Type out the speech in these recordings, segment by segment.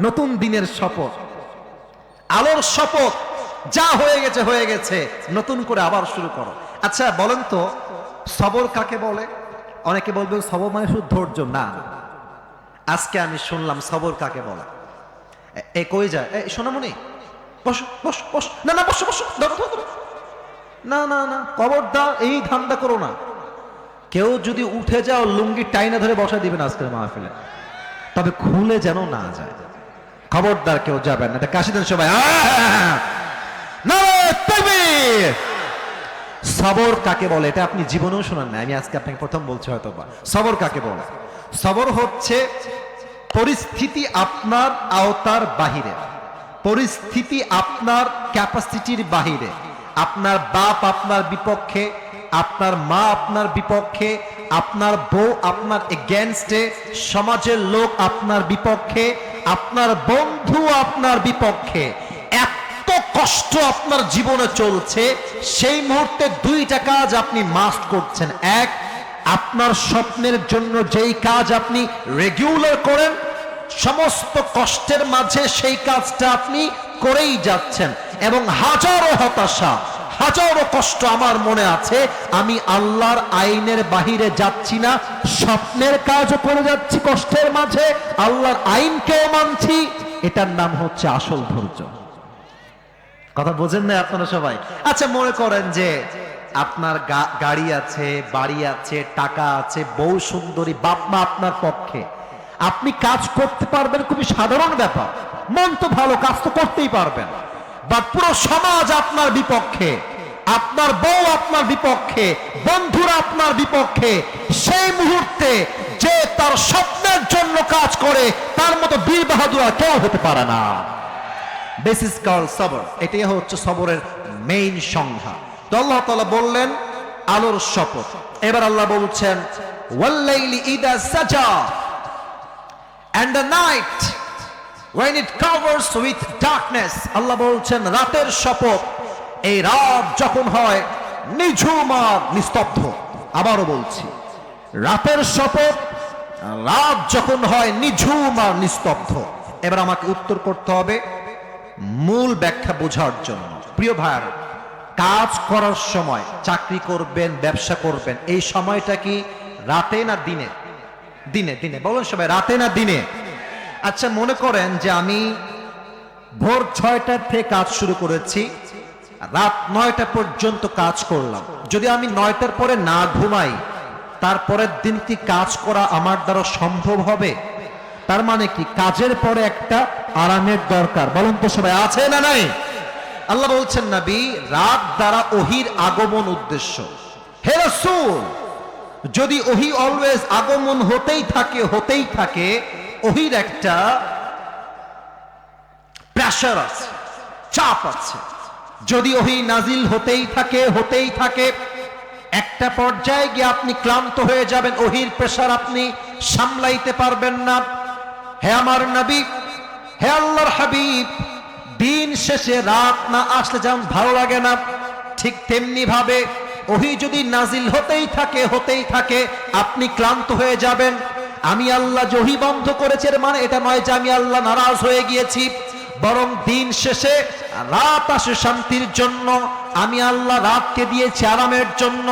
নতুন দিনের শপথ। আলোর শপথ, যা হয়ে গেছে হয়ে গেছে, নতুন করে আবার শুরু করো। আচ্ছা বলেন তো, সবর কাকে বলে? অনেকে বলবে, সবর মানে শুধু ধৈর্য, না। আজকে আমি শুনলাম সবর কাকে বলে। এ- এ কই যায়? এই সোনামণি, বসো বসো বসো। না না, বসো বসো। না না না খবরদার এই ধান্দা করো না। কেউ যদি উঠে যাও, লুঙ্গি টাইনা ধরে বসা দিবেন আজকের মাহফিলে। তবে খুলে যেন না যায়। খবরদার কেউ যাবেন না। কাশি দেন সবাই! সবর কাকে বলে? এটা আপনি জীবনেও শোনান না আমি আজকে আপনাকে প্রথম বলছি হয়তো সবর কাকে বলে? সবর হচ্ছে পরিস্থিতি আপনার আওতার বাহিরে। পরিস্থিতি আপনার ক্যাপাসিটির বাহিরে। আপনার বাপ আপনার বিপক্ষে, আপনার মা আপনার বিপক্ষে, আপনার বউ আপনার এগেনস্টে সমাজের লোক আপনার বিপক্ষে আপনার বন্ধু আপনার বিপক্ষে এত কষ্ট আপনার জীবনে চলছে, সেই মুহূর্তে দুইটা কাজ আপনি মাস্ট করছেন। এক, আপনার স্বপ্নের জন্য যেই কাজ আপনি রেগুলার করেন, সমস্ত কষ্টের মাঝে সেই কাজটা আপনি করেই যাচ্ছেন এবং হাজারো হতাশা হাজারো কষ্ট আমার মনে আছে। আমি আল্লাহর আইনের বাহিরে যাচ্ছি না। স্বপ্নের কাজও করে যাচ্ছি কষ্টের মাঝে। আল্লাহর আইনকেও মানছি। এটার নাম হচ্ছে আসল ধৈর্য। কথা বোঝেন না আপনারা সবাই? আচ্ছা মনে করেন যে আপনার গাড়ি আছে, বাড়ি আছে, টাকা আছে, বউ সুন্দরী বাপ মা আপনার পক্ষে। আপনি কাজ করতে পারবেন, খুবই সাধারণ ব্যাপার। মন তো ভালো, কাজ তো করতেই পারবেন। বা পুরো সমাজ আপনার বিপক্ষে। আপনার বউ আপনার বিপক্ষে, বন্ধুরা আপনার বিপক্ষে, সেই মুহূর্তে যে তার স্বপ্নের জন্য কাজ করে, তার মতো বীর বাহাদুর আর কেউ হতে পারে না। ইজ কল সবর এটাই হচ্ছে সবরের মেইন সংজ্ঞা। তো আল্লাহ তাআলা বললেন, আলোর শপথ। এবার আল্লাহ বলছেন ওয়াল্লাইলি ইদা সাজা and the night when it covers with darkness. আল্লাহ বলছেন, রাতের শপথ এই রাত যখন হয়, নিঝুম আর নিস্তব্ধ। আবারও বলছি, রাতের শপথ, রাত যখন হয়, নিঝুম আর নিস্তব্ধ। এবার আমাকে উত্তর করতে হবে মূল ব্যাখ্যা বোঝার জন্য। প্রিয় ভাইয়ার, কাজ করার সময় চাকরি করবেন, ব্যবসা করবেন, এই সময়টা কি রাতে না দিনে? দিনে দিনে। বলুন সবাই, রাতে না দিনে? আচ্ছা মনে করেন যে আমি ভোর ছয়টার থেকে কাজ শুরু করেছি রাত নয়টা পর্যন্ত কাজ করলাম। যদি আমি নয়টার পরে না ঘুমাই, তারপরের দিন কি কাজ করা আমার দ্বারা সম্ভব হবে? তার মানে কি কাজের পরে একটা আরামের দরকার। বলুন তো সবাই, আছে না নাই? আল্লাহ বলছেন, নবী, রাত দ্বারা ওহির আগমন উদ্দেশ্য। হে রাসূল, যদি ওহি অলওয়েজ আগমন হতেই থাকে হতেই থাকে, ওহির একটা প্রেশার আছে, চাপ আছে। যদি ওহি নাজিল হতেই থাকে হতেই থাকে। একটা পর্যায়ে গিয়ে আপনি ক্লান্ত হয়ে যাবেন, ওহির প্রেশার আপনি সামলাইতে পারবেন না। হে আমার নবী, হে আল্লাহর হাবিব, দিন শেষে রাত না আসলে যেমন ভালো লাগে না, ঠিক তেমনি ভাবে ওহি যদি নাজিল হতেই থাকে হতেই থাকে, আপনি ক্লান্ত হয়ে যাবেন। আমি আল্লাহ জহি বন্ধ করেছে মানে এটা নয় যে আমি আল্লাহ নারাজ হয়ে গিয়েছি। বরং দিন শেষে রাত আসে শান্তির জন্য। আমি আল্লাহ রাতকে দিয়েছি আরামের জন্য।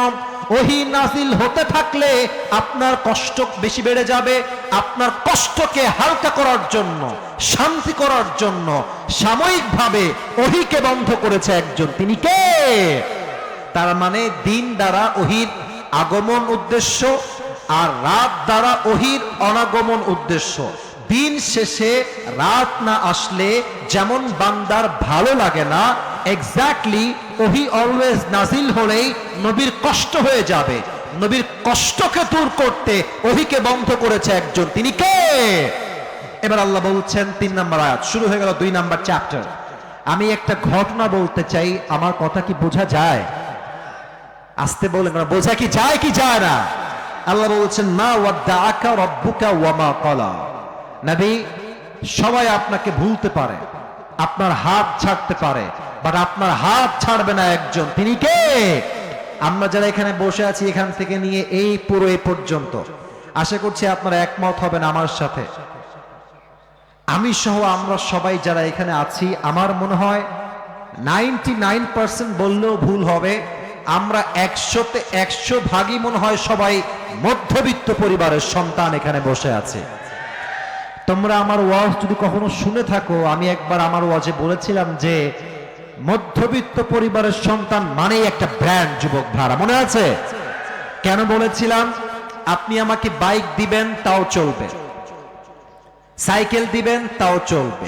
ওহি নাজিল হতে থাকলে আপনার কষ্ট বেশি বেড়ে যাবে। আপনার কষ্টকে হালকা করার জন্য, শান্তি করার জন্য সাময়িকভাবে ওহিকে বন্ধ করেছে একজন। তিনি কে? তার মানে দিন দ্বারা ওহির আগমন উদ্দেশ্য আর রাত দ্বারা ওহির অনাগমন উদ্দেশ্য। দিন শেষে রাত না আসলে যেমন বান্দার ভালো লাগে না এক্স্যাক্টলি ওহি অলওয়েজ নাজিল হলেই নবীর কষ্ট হয়ে যাবে। নবীর কষ্টকে দূর করতে ওহিকে বন্ধ করেছে একজন। তিনি কে? এবার আল্লাহ বলছেন, তিন নাম্বার আয়াত, শুরু হয়ে গেল দুই নাম্বার চ্যাপ্টার আমি একটা ঘটনা বলতে চাই, আমার কথা কি বোঝা যায়? আসতে বলেন না, বোঝা কি যায় কি যায় না? আল্লাহ বলছেন, মা ওয়াদ্দাআকা রব্বুকা ওয়া মা ক্বালা। নবী, সবাই আপনাকে ভুলতে পারে। আপনার হাত ছাড়তে পারে বাট আপনার হাত ছাড়বে না একজন। তিনি কে? আমরা যারা এখানে বসে আছি, এখান থেকে নিয়ে এই পুরো এই পর্যন্ত। আশা করছি আপনারা একমত হবেন আমার সাথে। আমি সহ আমরা সবাই যারা এখানে আছি, আমার মনে হয় নাইনটি নাইন পার্সেন্ট বললেও ভুল হবে। আমরা একশোতে একশো ভাগই মনে হয় সবাই মধ্যবিত্ত পরিবারের সন্তান এখানে বসে আছে। তোমরা আমার ওয়াজ যদি কখনো শুনে থাকো, আমি একবার আমার ওয়াজে বলেছিলাম যে, মধ্যবিত্ত পরিবারের সন্তান মানেই একটা ব্র্যান্ড যুবক ভাড়া, মনে আছে? কেন বলেছিলাম? আপনি আমাকে বাইক দিবেন, তাও চলবে। সাইকেল দিবেন, তাও চলবে।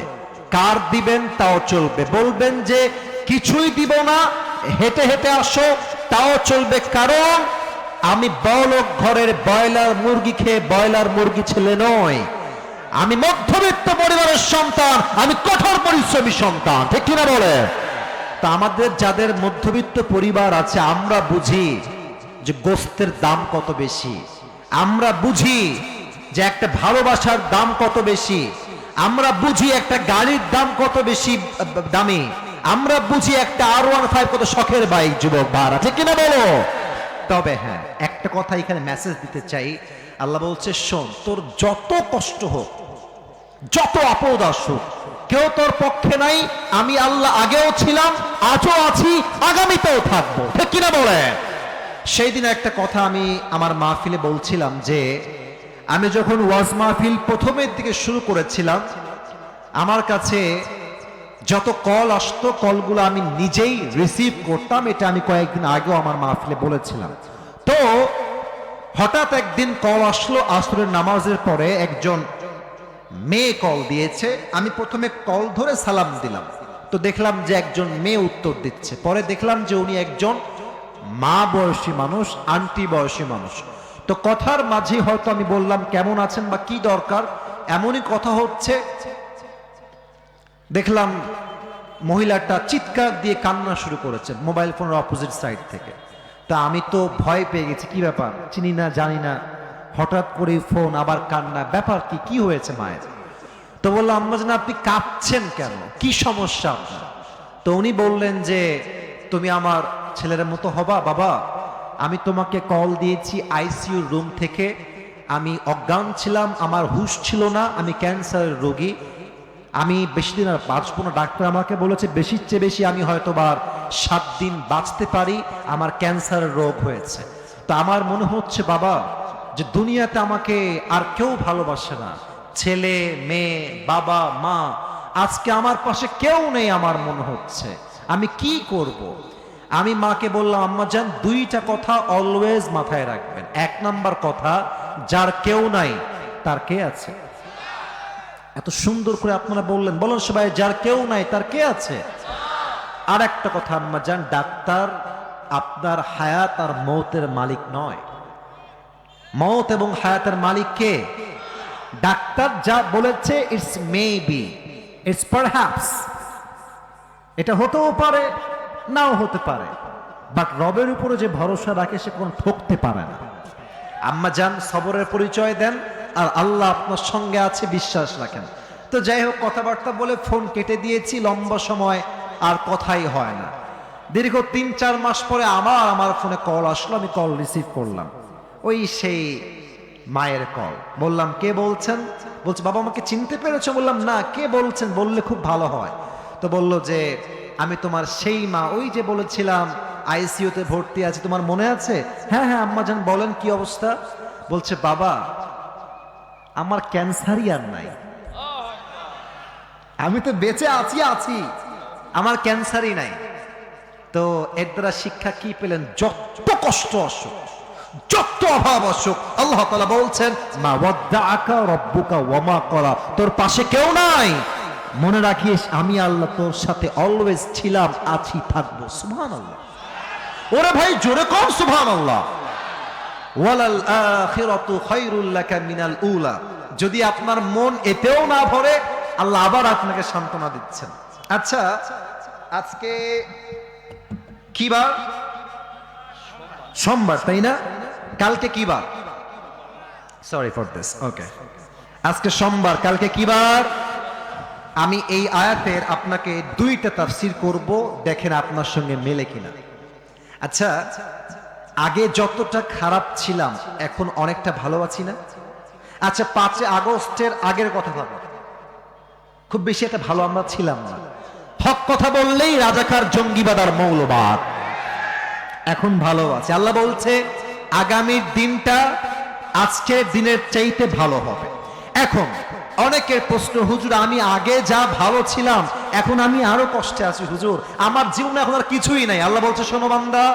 কার দিবেন, তাও চলবে। বলবেন যে, কিছুই দিব না, হেঁটে হেঁটে আসো, তাও চলবে। কারণ, আমি বলক ঘরের ব্রয়লার মুরগি খেয়ে ব্রয়লার মুরগি ছেলে নয় আমি মধ্যবিত্ত পরিবারের সন্তান, আমি কঠোর পরিশ্রমী সন্তান, ঠিক কিনা বলে? তা আমাদের যাদের মধ্যবিত্ত পরিবার আছে, আমরা বুঝি যে গোস্তের দাম কত বেশি। আমরা বুঝি যে একটা ভালোবাসার দাম কত বেশি। আমরা বুঝি একটা গাড়ির দাম কত বেশি দামি। আমরা বুঝি একটা আর ওয়ান ফাইভ কত শখের বাইক যুবক ভাড়া ঠিক কিনা বলো? তবে হ্যাঁ একটা কথা এখানে মেসেজ দিতে চাই। আল্লাহ বলছে, শোন, তোর যত কষ্ট হোক যত আপদ আসুক, কেউ তোর পক্ষে নাই, আমি আল্লাহ আগেও ছিলাম, আজও আছি, আগামীতেও থাকব। কিনা বলে? সেই দিন একটা কথা আমি আমার মাহফিলে বলছিলাম যে, আমি যখন ওয়াজ মাহফিল প্রথমের দিকে শুরু করেছিলাম, আমার কাছে যত কল আসতো, কলগুলো আমি নিজেই রিসিভ করতাম, এটা আমি কয়েকদিন আগেও আমার মাহফিলে বলেছিলাম। তো হঠাৎ একদিন কল আসলো আসরের নামাজের পরে একজন মেয়ে কল দিয়েছে, আমি প্রথমে কল ধরে সালাম দিলাম। তো দেখলাম যে একজন মেয়ে উত্তর দিচ্ছে। পরে দেখলাম যে উনি একজন মা বয়সী মানুষ, আন্টি বয়সী মানুষ। তো কথার মাঝে হয়তো আমি বললাম, কেমন আছেন বা কি দরকার? এমনই কথা হচ্ছে। দেখলাম মহিলাটা চিৎকার দিয়ে কান্না শুরু করেছেন মোবাইল ফোনের অপোজিট সাইড থেকে। তা আমি তো ভয় পেয়ে গেছি, কি ব্যাপার? চিনি না, জানি না। হঠাৎ করে ফোন, আবার কান্না। ব্যাপার কি? কি হয়েছে মায়ের? তো বললাম আম্মা জান আপনি কাঁপছেন কেন? কি সমস্যা তো উনি বললেন যে, তুমি আমার ছেলের মতো হবা, বাবা। আমি তোমাকে কল দিয়েছি আইসিইউ রুম থেকে। আমি অজ্ঞান ছিলাম, আমার হুশ ছিল না, আমি ক্যান্সারের রোগী। আমি বেশি দিন আর বাঁচবো না। ডাক্তার আমাকে বলেছে, বেশির চেয়ে বেশি আমি হয়তো বার সাত দিন বাঁচতে পারি, আমার ক্যান্সারের রোগ হয়েছে। তো আমার মনে হচ্ছে, বাবা যে দুনিয়াতে আমাকে আর কেউ ভালোবাসে না। ছেলে, মেয়ে, বাবা, মা, আজকে আমার পাশে কেউ নেই আমার মনে হচ্ছে। আমি কি করব। আমি মাকে বললাম, আম্মা যান দুইটা কথা অলওয়েজ মাথায় রাখবেন। এক নাম্বার কথা, যার কেউ নাই, তার কে আছে? এত সুন্দর করে আপনারা বললেন। বলেন সবাই, যার কেউ নাই, তার কে আছে? আর একটা কথা, আম্মা যান ডাক্তার আপনার হায়াত আর মৌতের মালিক নয়। মৌত এবং হায়াতের মালিক কে? ডাক্তার যা বলেছে it's maybe it's perhaps এটা হতেও পারে, নাও হতে পারে। বাট রবের উপরে যে ভরসা রাখে, সে কোনো ঠকতে পারে না। আম্মা যান, সবরের পরিচয় দেন, আর আল্লাহ আপনার সঙ্গে আছে, বিশ্বাস রাখেন। তো যাই হোক, কথাবার্তা বলে ফোন কেটে দিয়েছি, লম্বা সময় আর কথাই হয় না। দীর্ঘ তিন চার মাস পরে আবার আমার ফোনে কল আসলো, আমি কল রিসিভ করলাম। ওই সেই মায়ের কল। বললাম, কে বলছেন? বলছে, বাবা, আমাকে চিনতে পেরেছ? বললাম, না, কে বলছেন? বললে খুব ভালো হয়। তো বলল যে, আমি তোমার সেই মা, ওই যে বলেছিলাম, আইসিইউতে ভর্তি আছে, তোমার মনে আছে? হ্যাঁ হ্যাঁ আম্মা জান, বলেন কি অবস্থা? বলছে, বাবা, আমার ক্যান্সারই আর নাই। আমি তো বেঁচে আছি আছি, আমার ক্যান্সারই নাই। তো এর দ্বারা শিক্ষা কি পেলেন? যত কষ্ট আসুক। যত অভাব আসুক আল্লাহ তাআলা বলছেন, মা ওয়াদ্দাআকা রব্বুকা ওয়ামা করা, তোর পাশে কেউ নাই। মনে রাখিস, আমি আল্লাহ তোর সাথে অলওয়েজ ছিলাম, আছি, থাকব। সুবহানাল্লাহ। ওরে ভাই, জোরে কর সুবহানাল্লাহ। ওয়ালাল আখিরাতু খায়রুল লাকা মিনাল উলা। যদি আপনার মন এতেও না ভরে, আল্লাহ আবার আপনাকে সান্ত্বনা দিচ্ছেন। আচ্ছা আজকে কি বার? সোমবার, তাই না? কালকে কি বার? সরি ফর দিস ওকে আজকে সোমবার, কালকে কি বার? আমি এই আয়াতের আপনাকে দুইটা তাফসির করব, দেখেন আপনার সঙ্গে মেলে কিনা। আচ্ছা আগে যতটা খারাপ ছিলাম, এখন অনেকটা ভালো আছি না? আচ্ছা পাঁচই আগস্টের আগের কথা ভাবো। খুব বেশি একটা ভালো আমরা ছিলাম না। হক কথা বললেই রাজাকার জঙ্গিবাদ আর মৌলবাদ। এখন ভালো আছে আল্লাহ বলছে আগামীর দিনটা আজকের দিনের চাইতে ভালো হবে। এখন অনেকের প্রশ্ন, হুজুর, আমি আগে যা ভালো ছিলাম, এখন আমি আরও কষ্টে আছি, হুজুর। আমার জীবনে এখন আর কিছুই নাই। আল্লাহ বলছে, শোনো বান্দা,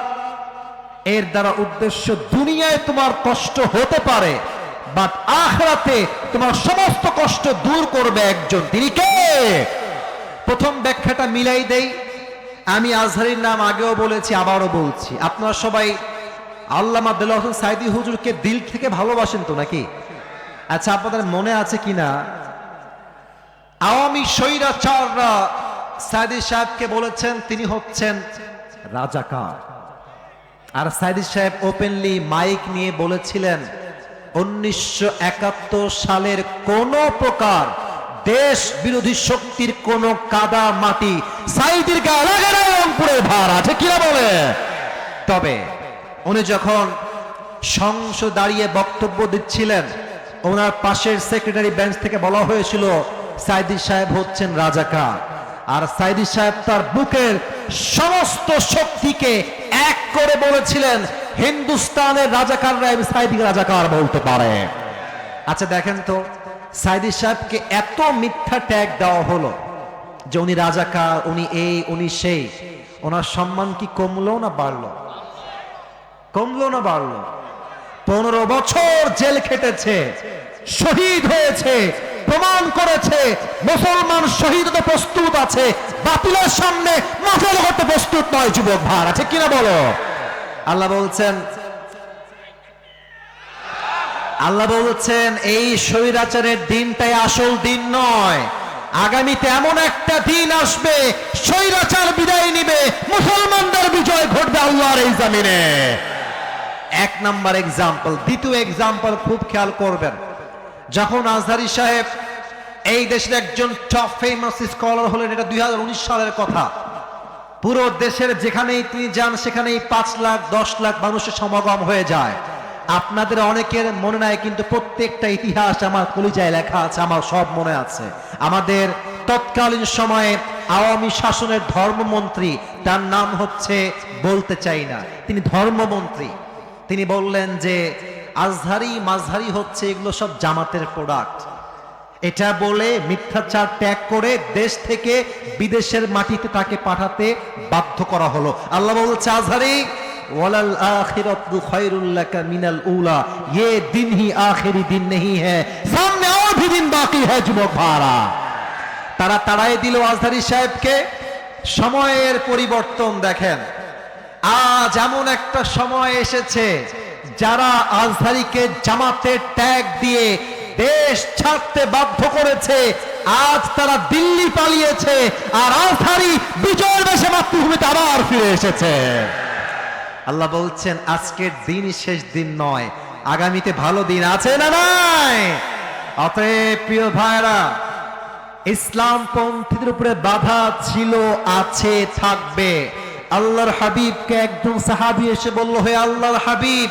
এর দ্বারা উদ্দেশ্য দুনিয়ায় তোমার কষ্ট হতে পারে বাট আখরাতে তোমার সমস্ত কষ্ট দূর করবে একজন। তিনি কে? প্রথম ব্যাখ্যাটা মিলাই দেই। আমি আজহারির নাম আগেও বলেছি, আবারও বলছি। আপনারা সবাই আল্লামা দেলাহ হোসেন সাইদি হুজুরকে দিল থেকে ভালোবাসেন তো নাকি? আচ্ছা আপনাদের মনে আছে কিনা? আওয়ামী স্বৈরাচাররা সাইদি সাহেবকে বলেছেন, তিনি হচ্ছেন রাজাকার। আর সাইদি সাহেব ওপেনলি মাইক নিয়ে বলেছিলেন, উনিশশো একাত্তর সালের কোন প্রকার দেশ বিরোধী শক্তির কোন কাদা মাটি সাইদির রংপুরের ভার আছে কিনা বলে? তবে উনি যখন সংসদ দাঁড়িয়ে বক্তব্য দিচ্ছিলেন, ওনার পাশের সেক্রেটারি বেঞ্চ থেকে বলা হয়েছিল, সাইদি সাহেব হচ্ছেন রাজাকার। আর সাইদি সাহেব তার বুকের সমস্ত শক্তিকে এক করে বলেছিলেন, হিন্দুস্তানের রাজাকাররা এই সাইদি রাজাকার বলতে পারে। আচ্ছা দেখেন তো সাইদি সাহেবকে এত মিথ্যা ট্যাগ দেওয়া হলো যে উনি রাজাকার, উনি এই, উনি সেই। ওনার সম্মান কি কমলো না বাড়লো? কমলো না বাড়লো? পনেরো বছর জেল খেটেছে, শহীদ হয়েছে, প্রমাণ করেছে, মুসলমান শহীদ তো প্রস্তুত আছে, বাতিলের সামনে মাথা করতে প্রস্তুত নয় যুবক ভার আছে কিনা বলো? আল্লাহ বলছেন আল্লাহ বলছেন, এই স্বৈরাচারের দিনটাই আসল দিন নয়। আগামীতে এমন একটা দিন আসবে, স্বৈরাচার বিদায় নিবে, মুসলমানদের বিজয় ঘটবে আল্লাহর এই জামিনে। এক নাম্বার এক্সাম্পল দ্বিতীয় এক্সাম্পল খুব খেয়াল করবেন। যখন আজহারি সাহেব এই দেশের একজন টপ ফেমাস স্কলার হলেন, এটা দুই হাজার উনিশ সালের কথা। পুরো দেশের যেখানেই তিনি যান, সেখানেই পাঁচ লাখ, দশ লাখ মানুষের সমাগম হয়ে যায়। আপনাদের অনেকের মনে নাই, কিন্তু প্রত্যেকটা ইতিহাস আমার কলিজায় লেখা আছে, আমার সব মনে আছে। আমাদের তৎকালীন সময়ে আওয়ামী শাসনের ধর্মমন্ত্রী, তার নাম হচ্ছে বলতে চাই না, তিনি ধর্মমন্ত্রী। তিনি বললেন যে, আজহারি মাঝহারি হচ্ছে এগুলো সব জামাতের প্রোডাক্ট এটা বলে মিথ্যাচার ত্যাগ করে দেশ থেকে বিদেশের মাটিতে তাকে পাঠাতে বাধ্য করা হলো। আল্লাহ বলছে, আজহারি ওয়ালাল আখিরাতু খায়রুল লাকা মিনাল উলা ये दिन ही आखिरी दिन नहीं है सामने और भी दिन बाकी है যুবক ভাড়া তারা তাড়াই দিল আজহারি সাহেবকে সময়ের পরিবর্তন দেখেন আজ এমন একটা সময় এসেছে যারা আজহারিকে জামাতের ট্যাগ দিয়ে দেশ ছাড়তে বাধ্য করেছে আজ তারা দিল্লি পালিয়েছে আর আজহারি বিজয়ের দেশে মাতৃভূমিতে আবার ফিরে এসেছে আল্লাহ বলছেন, আজকের দিনই শেষ দিন নয়। আগামীতে ভালো দিন আছে না নাই? অতএব প্রিয় ভাইরা ইসলাম পন্থীদের উপরে বাধা ছিল, আছে, থাকবে। আল্লাহর হাবিবকে একজন সাহাবি এসে বলল, হে আল্লাহর হাবিব,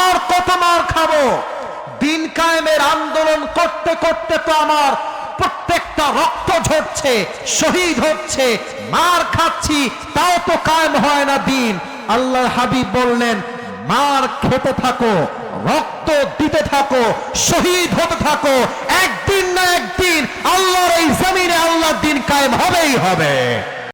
আর কত মার খাব? দিন কায়েমের আন্দোলন করতে করতে তো আমার প্রত্যেকটা রক্ত ঝরছে, শহীদ হচ্ছে, মার খাচ্ছি, তাও তো কায়েম হয় না দিন। আল্লাহর হাবিব বললেন, মার খেতে থাকো, রক্ত দিতে থাকো, শহীদ হতে থাকো, একদিন না একদিন আল্লাহর এই জমিনে আল্লাহর দিন কায়েম হবেই হবে।